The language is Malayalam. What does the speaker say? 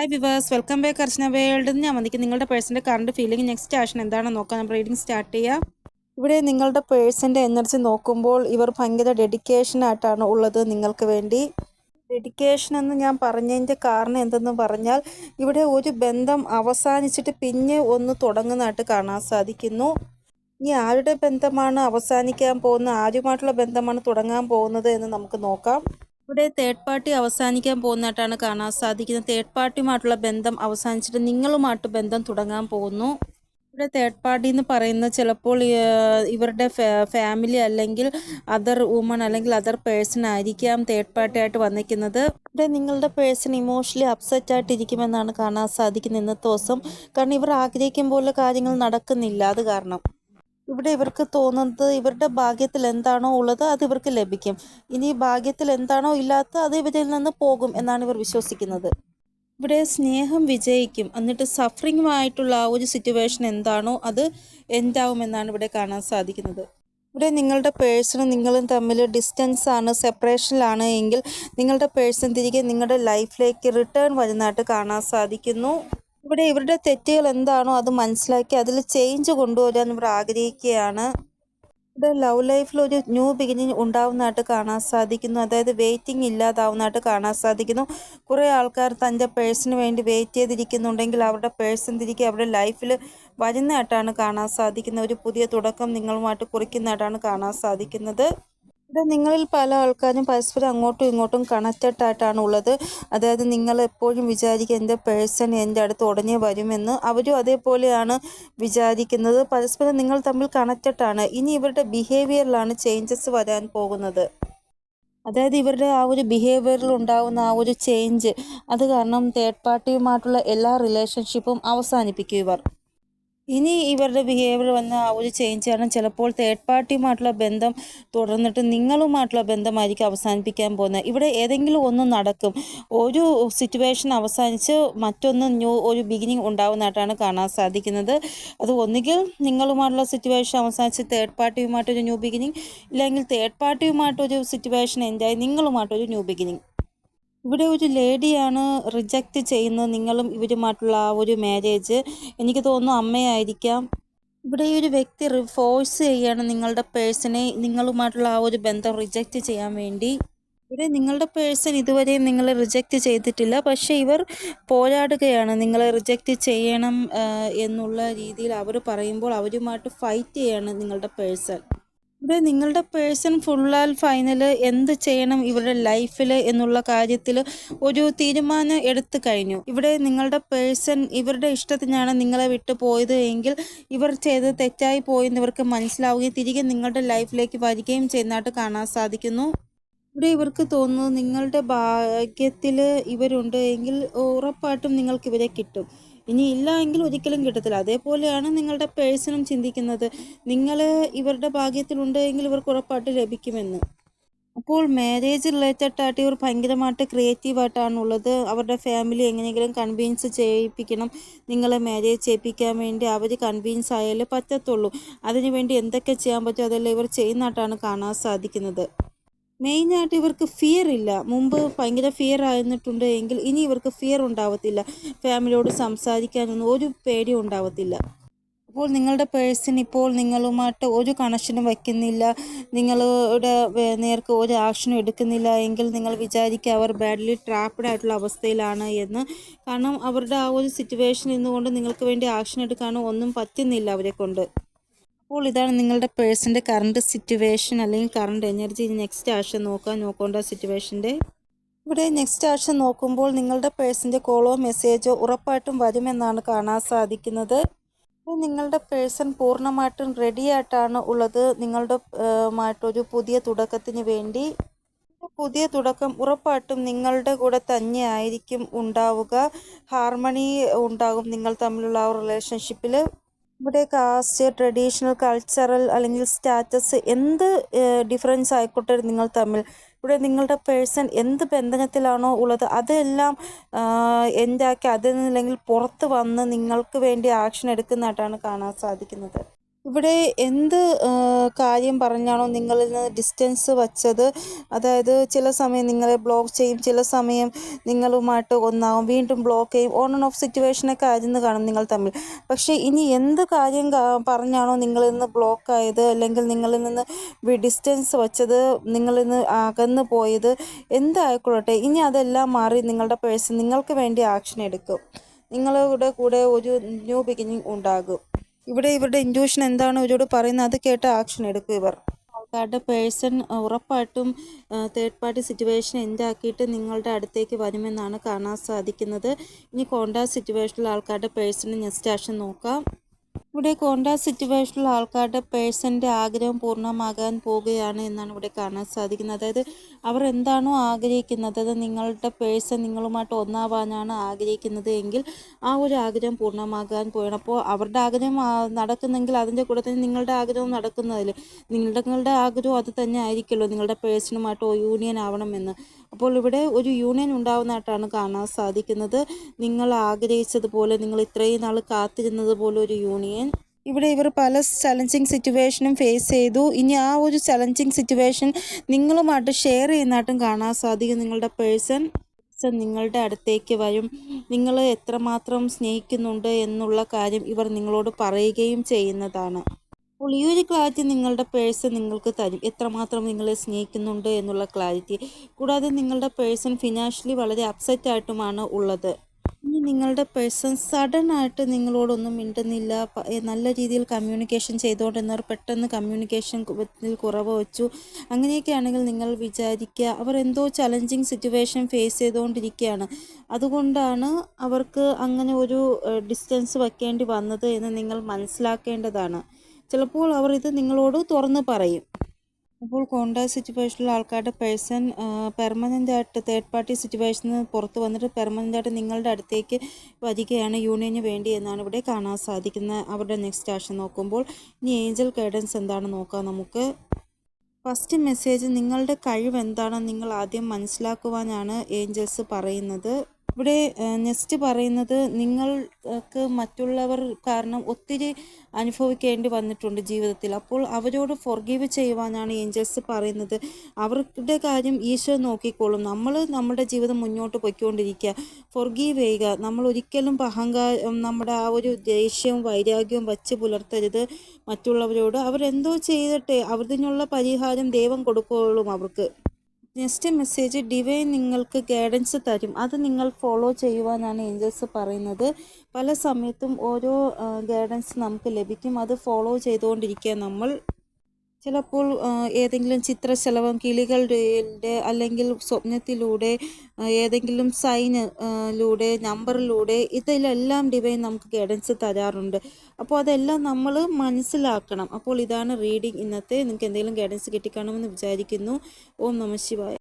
Hi viewers welcome back Archana world ഞാൻ വന്നിരിക്കും നിങ്ങളുടെ പേഴ്സിന്റെ കറണ്ട് ഫീലിംഗ് നെക്സ്റ്റ് ആഷൻ എന്താണെന്ന് നോക്കാം. നമ്മൾ റീഡിംഗ് സ്റ്റാർട്ട് ചെയ്യാം. ഇവിടെ നിങ്ങളുടെ പേഴ്സിന്റെ എനർജി നോക്കുമ്പോൾ ഇവർ ഭയങ്കര ഡെഡിക്കേഷൻ ആയിട്ടാണ് ഉള്ളത് നിങ്ങൾക്ക് വേണ്ടി. ഡെഡിക്കേഷൻ എന്ന് ഞാൻ പറഞ്ഞതിന്റെ കാരണം എന്തെന്ന് പറഞ്ഞാൽ ഇവിടെ ഒരു ബന്ധം അവസാനിച്ചിട്ട് പിന്നെ ഒന്ന് തുടങ്ങുന്നതായിട്ട് കാണാൻ സാധിക്കുന്നു. ഇനി ആരുടെ ബന്ധമാണ് അവസാനിക്കാൻ പോകുന്നത്? ആരുമായിട്ടുള്ള ബന്ധമാണ് തുടങ്ങാൻ പോകുന്നത് എന്ന് നമുക്ക് നോക്കാം. ഇവിടെ തേർഡ് പാർട്ടി അവസാനിക്കാൻ പോകുന്നതായിട്ടാണ് കാണാൻ സാധിക്കുന്നത്. തേർഡ് പാർട്ടിയുമായിട്ടുള്ള ബന്ധം അവസാനിച്ചിട്ട് നിങ്ങളുമായിട്ട് ബന്ധം തുടങ്ങാൻ പോകുന്നു. ഇവിടെ തേർഡ് പാർട്ടി എന്ന് പറയുന്നത് ചിലപ്പോൾ ഇവരുടെ ഫാമിലി അല്ലെങ്കിൽ അതർ വുമൺ അല്ലെങ്കിൽ അതർ പേഴ്സൺ ആയിരിക്കാം തേർഡ് പാർട്ടി ആയിട്ട് വന്നിരിക്കുന്നത്. ഇവിടെ നിങ്ങളുടെ പേഴ്സൺ ഇമോഷണലി അപ്സെറ്റ് ആയിട്ടിരിക്കുമെന്നാണ് കാണാൻ സാധിക്കുന്നത് ഇന്നത്തെ ദിവസം. കാരണം ഇവർ ആഗ്രഹിക്കും പോലെ കാര്യങ്ങൾ നടക്കുന്നില്ല. അത് കാരണം. ഇവിടെ ഇവർക്ക് തോന്നുന്നത് ഇവരുടെ ഭാഗ്യത്തിൽ എന്താണോ ഉള്ളത് അത് ഇവർക്ക് ലഭിക്കും. ഇനി ഭാഗ്യത്തിൽ എന്താണോ ഇല്ലാത്ത അത് ഇവരിൽ നിന്ന് പോകും എന്നാണ് ഇവർ വിശ്വസിക്കുന്നത്. ഇവിടെ സ്നേഹം വിജയിക്കും. എന്നിട്ട് സഫറിങ്ങുമായിട്ടുള്ള ആ ഒരു സിറ്റുവേഷൻ എന്താണോ അത് എന്താവുമെന്നാണ് ഇവിടെ കാണാൻ സാധിക്കുന്നത്. ഇവിടെ നിങ്ങളുടെ പേഴ്സണും നിങ്ങളും തമ്മിൽ ഡിസ്റ്റൻസ് ആണ് സെപ്പറേഷനിലാണ് എങ്കിൽ നിങ്ങളുടെ പേഴ്സൺ തിരികെ നിങ്ങളുടെ ലൈഫിലേക്ക് റിട്ടേൺ വരുന്നതായിട്ട് കാണാൻ സാധിക്കുന്നു. ഇവിടെ ഇവരുടെ തെറ്റുകൾ എന്താണോ അത് മനസ്സിലാക്കി അതിൽ ചേഞ്ച് കൊണ്ടുവരാൻ ഇവർ ആഗ്രഹിക്കുകയാണ്. ഇവിടെ ലവ് ലൈഫിൽ ഒരു ന്യൂ ബിഗിനിങ് ഉണ്ടാവുന്നതായിട്ട് കാണാൻ സാധിക്കുന്നു. അതായത് വെയിറ്റിംഗ് ഇല്ലാതാവുന്നതായിട്ട് കാണാൻ സാധിക്കുന്നു. കുറേ ആൾക്കാർ തന്റെ പേഴ്സിന് വേണ്ടി വെയിറ്റ് ചെയ്തിരിക്കുന്നുണ്ടെങ്കിൽ അവരുടെ പേഴ്സൺ തിരികെ അവരുടെ ലൈഫിൽ വരുന്നതായിട്ടാണ് കാണാൻ സാധിക്കുന്നത്. ഒരു പുതിയ തുടക്കം നിങ്ങളുമായിട്ട് കുറിക്കുന്നതായിട്ടാണ് കാണാൻ സാധിക്കുന്നത്. ഇവിടെ നിങ്ങളിൽ പല ആൾക്കാരും പരസ്പരം അങ്ങോട്ടും ഇങ്ങോട്ടും കണക്റ്റഡ് ആയിട്ടാണ് ഉള്ളത്. അതായത് നിങ്ങൾ എപ്പോഴും വിചാരിക്കുക എന്റെ പേഴ്സൺ എന്റെ അടുത്ത് ഉടനെ വരുമെന്ന്. അവരും അതേപോലെയാണ് വിചാരിക്കുന്നത്. പരസ്പരം നിങ്ങൾ തമ്മിൽ കണക്റ്റഡ് ആണ്. ഇനി ഇവരുടെ ബിഹേവിയറിലാണ് ചേഞ്ചസ് വരാൻ പോകുന്നത്. അതായത് ഇവരുടെ ആ ഒരു ബിഹേവിയറിൽ ഉണ്ടാകുന്ന ആ ഒരു ചേഞ്ച് അത് കാരണം തേർഡ് പാർട്ടിയുമായിട്ടുള്ള എല്ലാ റിലേഷൻഷിപ്പും അവസാനിപ്പിക്കും ഇവർ. ഇനി ഇവരുടെ ബിഹേവിയർ വന്ന ആ ഒരു ചേഞ്ച് കാരണം ചിലപ്പോൾ തേർഡ് പാർട്ടിയുമായിട്ടുള്ള ബന്ധം തുടർന്നിട്ട് നിങ്ങളുമായിട്ടുള്ള ബന്ധമായിരിക്കും അവസാനിപ്പിക്കാൻ പോകുന്നത്. ഇവിടെ ഏതെങ്കിലും ഒന്ന് നടക്കും. ഒരു സിറ്റുവേഷൻ അവസാനിച്ച് മറ്റൊന്ന് ന്യൂ ഒരു ബിഗിനിങ് ഉണ്ടാവുന്നതായിട്ടാണ് കാണാൻ സാധിക്കുന്നത്. അത് ഒന്നുകിൽ നിങ്ങളുമായിട്ടുള്ള സിറ്റുവേഷൻ അവസാനിച്ച് തേർഡ് പാർട്ടിയുമായിട്ടൊരു ന്യൂ ബിഗിനിങ് ഇല്ലെങ്കിൽ തേർഡ് പാർട്ടിയുമായിട്ടൊരു സിറ്റുവേഷൻ എൻജോയ് നിങ്ങളുമായിട്ടൊരു ന്യൂ ബിഗിനിങ് ഇവിടെ ഒരു ലേഡിയാണ് റിജക്റ്റ് ചെയ്യുന്നത്. നിങ്ങളും ഇവരുമായിട്ടുള്ള ആ ഒരു മാരേജ് എനിക്ക് തോന്നുന്നു അമ്മയായിരിക്കാം. ഇവിടെ ഈ ഒരു വ്യക്തി ഫോഴ്സ് ചെയ്യാണ് നിങ്ങളുടെ പേഴ്സണെ നിങ്ങളുമായിട്ടുള്ള ആ ഒരു ബന്ധം റിജക്റ്റ് ചെയ്യാൻ വേണ്ടി. ഇവിടെ നിങ്ങളുടെ പേഴ്സൺ ഇതുവരെയും നിങ്ങളെ റിജക്റ്റ് ചെയ്തിട്ടില്ല. പക്ഷേ ഇവർ പോരാടുകയാണ് നിങ്ങളെ റിജക്റ്റ് ചെയ്യണം എന്നുള്ള രീതിയിൽ അവർ പറയുമ്പോൾ അവരുമായിട്ട് ഫൈറ്റ് ചെയ്യാണ് നിങ്ങളുടെ പേഴ്സൺ ഇവിടെ നിങ്ങളുടെ പേഴ്സൺ ഫുള്ളാൽ ഫൈനൽ എന്ത് ചെയ്യണം ഇവരുടെ ലൈഫിൽ എന്നുള്ള കാര്യത്തിൽ ഒരു തീരുമാനം എടുത്തു കഴിഞ്ഞു. ഇവിടെ നിങ്ങളുടെ പേഴ്സൺ ഇവരുടെ ഇഷ്ടത്തിനാണ് നിങ്ങളെ വിട്ടു പോയത് എങ്കിൽ ഇവർ ചെയ്ത് തെറ്റായി പോയെന്ന് ഇവർക്ക് മനസ്സിലാവുകയും തിരികെ നിങ്ങളുടെ ലൈഫിലേക്ക് വരികയും ചെയ്യുന്നതായിട്ട് കാണാൻ സാധിക്കുന്നു. ഇവിടെ ഇവർക്ക് തോന്നുന്നു നിങ്ങളുടെ ഭാഗ്യത്തിൽ ഇവരുണ്ട് എങ്കിൽ ഉറപ്പായിട്ടും നിങ്ങൾക്ക് ഇവരെ കിട്ടും. ഇനി ഇല്ല എങ്കിൽ ഒരിക്കലും കിട്ടത്തില്ല. അതേപോലെയാണ് നിങ്ങളുടെ പേഴ്സണും ചിന്തിക്കുന്നത്. നിങ്ങൾ ഇവരുടെ ഭാഗ്യത്തിലുണ്ട് എങ്കിൽ ഇവർക്ക് ഉറപ്പായിട്ട് ലഭിക്കുമെന്ന്. അപ്പോൾ മാരേജ് റിലേറ്റഡ് ആയിട്ട് ഇവർ ഭയങ്കരമായിട്ട് ക്രിയേറ്റീവായിട്ടാണുള്ളത് അവരുടെ ഫാമിലി എങ്ങനെയെങ്കിലും കൺവീൻസ് ചെയ്യിപ്പിക്കണം. നിങ്ങളെ മാരേജ് ചെയ്യിപ്പിക്കാൻ വേണ്ടി അവർ കൺവീൻസ് ആയാലേ പറ്റത്തുള്ളൂ. അതിനുവേണ്ടി എന്തൊക്കെ ചെയ്യാൻ പറ്റുമോ അതെല്ലാം ഇവർ ചെയ്യുന്നതായിട്ടാണ് കാണാൻ സാധിക്കുന്നത്. മെയിനായിട്ട് ഇവർക്ക് ഫിയർ ഇല്ല. മുമ്പ് ഭയങ്കര ഫിയർ ആയിരുന്നിട്ടുണ്ട് എങ്കിൽ ഇനി ഇവർക്ക് ഫിയർ ഉണ്ടാവത്തില്ല. ഫാമിലിയോട് സംസാരിക്കാനൊന്നും ഒരു പേടിയും ഉണ്ടാവത്തില്ല. അപ്പോൾ നിങ്ങളുടെ പേഴ്സൺ ഇപ്പോൾ നിങ്ങളുമായിട്ട് ഒരു കണക്ഷനും വയ്ക്കുന്നില്ല. നിങ്ങളുടെ നേർക്ക് ഒരു ആക്ഷനും എടുക്കുന്നില്ല എങ്കിൽ നിങ്ങൾ വിചാരിക്കുക അവർ ബാഡ്ലി ട്രാപ്ഡ് ആയിട്ടുള്ള അവസ്ഥയിലാണ് എന്ന്. കാരണം അവരുടെ ആ ഒരു സിറ്റുവേഷൻ ഇന്നുകൊണ്ട് നിങ്ങൾക്ക് വേണ്ടി ആക്ഷൻ എടുക്കാനോ ഒന്നും പറ്റുന്നില്ല അവരെ കൊണ്ട് അപ്പോൾ ഇതാണ് നിങ്ങളുടെ പേഴ്സന്റെ കറണ്ട് സിറ്റുവേഷൻ അല്ലെങ്കിൽ കറണ്ട് എനർജി നെക്സ്റ്റ് ആഴ്ച നോക്കാൻ നോക്കേണ്ട സിറ്റുവേഷന്റെ ഇവിടെ നെക്സ്റ്റ് ആഴ്ച നോക്കുമ്പോൾ നിങ്ങളുടെ പേഴ്സന്റെ കോളോ മെസ്സേജോ ഉറപ്പായിട്ടും വരുമെന്നാണ് കാണാൻ സാധിക്കുന്നത്. നിങ്ങളുടെ പേഴ്സൺ പൂർണമായിട്ടും റെഡി ആയിട്ടാണ് ഉള്ളത്. നിങ്ങളുടെ മായിട്ടൊരു പുതിയ തുടക്കത്തിന് വേണ്ടി. പുതിയ തുടക്കം ഉറപ്പായിട്ടും നിങ്ങളുടെ കൂടെ തന്നെ ആയിരിക്കും ഉണ്ടാവുക. ഹാർമണി ഉണ്ടാകും. നിങ്ങൾ തമ്മിലുള്ള ആ റിലേഷൻഷിപ്പിൽ ഇവിടെ കാസ്റ്റ് ട്രഡീഷണൽ കൾച്ചറൽ അല്ലെങ്കിൽ സ്റ്റാറ്റസ് എന്ത് ഡിഫറൻസ് ആയിക്കോട്ടെ നിങ്ങൾ തമ്മിൽ. ഇവിടെ നിങ്ങളുടെ പേഴ്സൺ എന്ത് ബന്ധനത്തിലാണോ ഉള്ളത് അതെല്ലാം എന്താക്കി അതിൽ നിന്നില്ലെങ്കിൽ പുറത്ത് വന്ന് നിങ്ങൾക്ക് വേണ്ടി ആക്ഷൻ എടുക്കുന്നതായിട്ടാണ് കാണാൻ സാധിക്കുന്നത്. ഇവിടെ എന്ത് കാര്യം പറഞ്ഞാണോ നിങ്ങളിൽ നിന്ന് ഡിസ്റ്റൻസ് വച്ചത്? അതായത് ചില സമയം നിങ്ങളെ ബ്ലോക്ക് ചെയ്യും ചില സമയം നിങ്ങളുമായിട്ട് ഒന്നാവും വീണ്ടും ബ്ലോക്ക് ചെയ്യും ഓൺ ആൻഡ് ഓഫ് സിറ്റുവേഷനൊക്കെ ആയിരുന്നു കാണും നിങ്ങൾ തമ്മിൽ. പക്ഷേ ഇനി എന്ത് കാര്യം പറഞ്ഞാണോ നിങ്ങളിൽ നിന്ന് ബ്ലോക്ക് ആയത്? അല്ലെങ്കിൽ നിങ്ങളിൽ നിന്ന് ഡിസ്റ്റൻസ് വച്ചത് നിങ്ങളിൽ നിന്ന് അകന്നു പോയത്? എന്തായിക്കൊള്ളട്ടെ ഇനി അതെല്ലാം മാറി നിങ്ങളുടെ പേഴ്സൺ നിങ്ങൾക്ക് വേണ്ടി ആക്ഷൻ എടുക്കും. നിങ്ങളുടെ കൂടെ ഒരു ന്യൂ ബിഗിനിങ് ഉണ്ടാകും. ഇവിടെ ഇവരുടെ ഇൻഡ്യൂഷൻ എന്താണ് ഇവരോട് പറയുന്നത് അത് കേട്ട് ആക്ഷൻ എടുക്കും ഇവർ. ആൾക്കാരുടെ പേഴ്സൺ ഉറപ്പായിട്ടും തേർഡ് പാർട്ടി സിറ്റുവേഷൻ എന്താക്കിയിട്ട് നിങ്ങളുടെ അടുത്തേക്ക് വരുമെന്നാണ് കാണാൻ സാധിക്കുന്നത്. ഇനി കോണ്ടാക്ട് സിറ്റുവേഷനിൽ ആൾക്കാരുടെ പേഴ്സൺ നെക്സ്റ്റ് ആക്ഷൻ നോക്കാം. ഇവിടെ കോണ്ടാക്ട് സിറ്റുവേഷനിലുള്ള ആൾക്കാരുടെ പേഴ്സന്റെ ആഗ്രഹം പൂർണമാകാൻ പോവുകയാണ് എന്നാണ് ഇവിടെ കാണാൻ സാധിക്കുന്നത്. അതായത് അവർ എന്താണോ ആഗ്രഹിക്കുന്നത് അത് നിങ്ങളുടെ പേഴ്സൺ നിങ്ങളുമായിട്ട് ഒന്നാവാനാണ് ആഗ്രഹിക്കുന്നത് എങ്കിൽ ആ ഒരു ആഗ്രഹം പൂർണമാകാൻ പോവുകയാണ്. അപ്പോൾ അവരുടെ ആഗ്രഹം നടക്കുന്നെങ്കിൽ അതിന്റെ കൂടെ തന്നെ നിങ്ങളുടെ ആഗ്രഹവും നടക്കുന്നതിൽ നിങ്ങളുടെ ആഗ്രഹം അത് തന്നെ ആയിരിക്കുമല്ലോ നിങ്ങളുടെ പേഴ്സണുമായിട്ട് യൂണിയൻ ആവണമെന്ന്. അപ്പോൾ ഇവിടെ ഒരു യൂണിയൻ ഉണ്ടാവുന്നതായിട്ടാണ് കാണാൻ സാധിക്കുന്നത്. നിങ്ങൾ ആഗ്രഹിച്ചതുപോലെ നിങ്ങൾ ഇത്രയും നാൾ കാത്തിരുന്നത് പോലെ ഒരു യൂണിയൻ ഇവിടെ ഇവർ പല ചലഞ്ചിങ് സിറ്റുവേഷനും ഫേസ് ചെയ്തു. ഇനി ആ ഒരു ചലഞ്ചിങ് സിറ്റുവേഷൻ നിങ്ങളുമായിട്ട് ഷെയർ ചെയ്യുന്നതായിട്ടും കാണാൻ സാധിക്കും. നിങ്ങളുടെ പേഴ്സൺ നിങ്ങളുടെ അടുത്തേക്ക് വരും. നിങ്ങൾ എത്രമാത്രം സ്നേഹിക്കുന്നുണ്ട് എന്നുള്ള കാര്യം ഇവർ നിങ്ങളോട് പറയുകയും ചെയ്യുന്നതാണ്. അപ്പോൾ ഈ ഒരു ക്ലാരിറ്റി നിങ്ങളുടെ പേഴ്സൺ നിങ്ങൾക്ക് തരും. എത്രമാത്രം നിങ്ങളെ സ്നേഹിക്കുന്നുണ്ട് എന്നുള്ള ക്ലാരിറ്റി. കൂടാതെ നിങ്ങളുടെ പേഴ്സൺ ഫിനാൻഷ്യലി വളരെ അപ്സെറ്റ് ആയിട്ടുമാണ് ഉള്ളത്. ഇനി നിങ്ങളുടെ പേഴ്സൺ സഡൻ ആയിട്ട് നിങ്ങളോടൊന്നും മിണ്ടുന്നില്ല. നല്ല രീതിയിൽ കമ്മ്യൂണിക്കേഷൻ ചെയ്തുകൊണ്ടിരുന്നവർ പെട്ടെന്ന് കമ്മ്യൂണിക്കേഷൻ കുറവ് വെച്ചു. അങ്ങനെയൊക്കെ ആണെങ്കിൽ നിങ്ങൾ വിചാരിക്കുക അവർ എന്തോ ചലഞ്ചിങ് സിറ്റുവേഷൻ ഫേസ് ചെയ്തുകൊണ്ടിരിക്കുകയാണ് അതുകൊണ്ടാണ് അവർക്ക് അങ്ങനെ ഒരു ഡിസ്റ്റൻസ് വയ്ക്കേണ്ടി വന്നത് എന്ന് നിങ്ങൾ മനസ്സിലാക്കേണ്ടതാണ്. ചിലപ്പോൾ അവർ ഇത് നിങ്ങളോട് തുറന്ന് പറയും. അപ്പോൾ കോണ്ടാ സിറ്റുവേഷനിലുള്ള ആൾക്കാരുടെ പേഴ്സൺ പെർമനന്റ് ആയിട്ട് തേർഡ് പാർട്ടി സിറ്റുവേഷനിൽ പുറത്ത് വന്നിട്ട് പെർമനന്റ് ആയിട്ട് നിങ്ങളുടെ അടുത്തേക്ക് വരികയാണ് യൂണിയന് വേണ്ടി എന്നാണ് ഇവിടെ കാണാൻ സാധിക്കുന്നത് അവരുടെ നെക്സ്റ്റ് ആക്ഷൻ നോക്കുമ്പോൾ. ഇനി ഏഞ്ചൽ ഗൈഡൻസ് എന്താണ് നോക്കാം നമുക്ക്. ഫസ്റ്റ് മെസ്സേജ് നിങ്ങളുടെ കഴിവ് എന്താണെന്ന് നിങ്ങൾ ആദ്യം മനസ്സിലാക്കുവാനാണ് ഏഞ്ചൽസ് പറയുന്നത്. ഇവിടെ നെക്സ്റ്റ് പറയുന്നത് നിങ്ങൾക്ക് മറ്റുള്ളവർ കാരണം ഒത്തിരി അനുഭവിക്കേണ്ടി വന്നിട്ടുണ്ട് ജീവിതത്തിൽ. അപ്പോൾ അവരോട് ഫൊർഗീവ് ചെയ്യുവാനാണ് ഏഞ്ചൽസ് പറയുന്നത്. അവരുടെ കാര്യം ഈശോ നോക്കിക്കോളും. നമ്മൾ നമ്മുടെ ജീവിതം മുന്നോട്ട് പോയിക്കൊണ്ടിരിക്കുക. ഫൊർഗീവ് ചെയ്യുക. നമ്മൾ ഒരിക്കലും അഹങ്കാരം നമ്മുടെ ആ ഒരു ദേഷ്യവും വൈരാഗ്യവും വച്ച് പുലർത്തരുത് മറ്റുള്ളവരോട്. അവരെന്തോ ചെയ്തിട്ടെ അവരിതിനുള്ള പരിഹാരം ദൈവം കൊടുക്കുകയുള്ളൂ അവർക്ക്. നെക്സ്റ്റ് മെസ്സേജ് ഡിവൈൻ നിങ്ങൾക്ക് ഗൈഡൻസ് തരും. അത് നിങ്ങൾ ഫോളോ ചെയ്യുവാനാണ് ഏഞ്ചൽസ് പറയുന്നത്. പല സമയത്തും ഓരോ ഗൈഡൻസ് നമുക്ക് ലഭിക്കും. അത് ഫോളോ ചെയ്തുകൊണ്ടിരിക്കുക നമ്മൾ ചിലപ്പോൾ ഏതെങ്കിലും ചിത്രശലഭം കിളികളുടെ അല്ലെങ്കിൽ സ്വപ്നത്തിലൂടെ ഏതെങ്കിലും സൈന് ലൂടെ നമ്പറിലൂടെ ഇതിലെല്ലാം ഡിവൈൻ നമുക്ക് ഗൈഡൻസ് തരാറുണ്ട്. അപ്പോൾ അതെല്ലാം നമ്മൾ മനസ്സിലാക്കണം. അപ്പോൾ ഇതാണ് റീഡിംഗ് ഇന്നത്തെ. നിങ്ങൾക്ക് എന്തെങ്കിലും ഗൈഡൻസ് കിട്ടിക്കാണുമെന്ന് വിചാരിക്കുന്നു. ഓം നമ ശിവായ.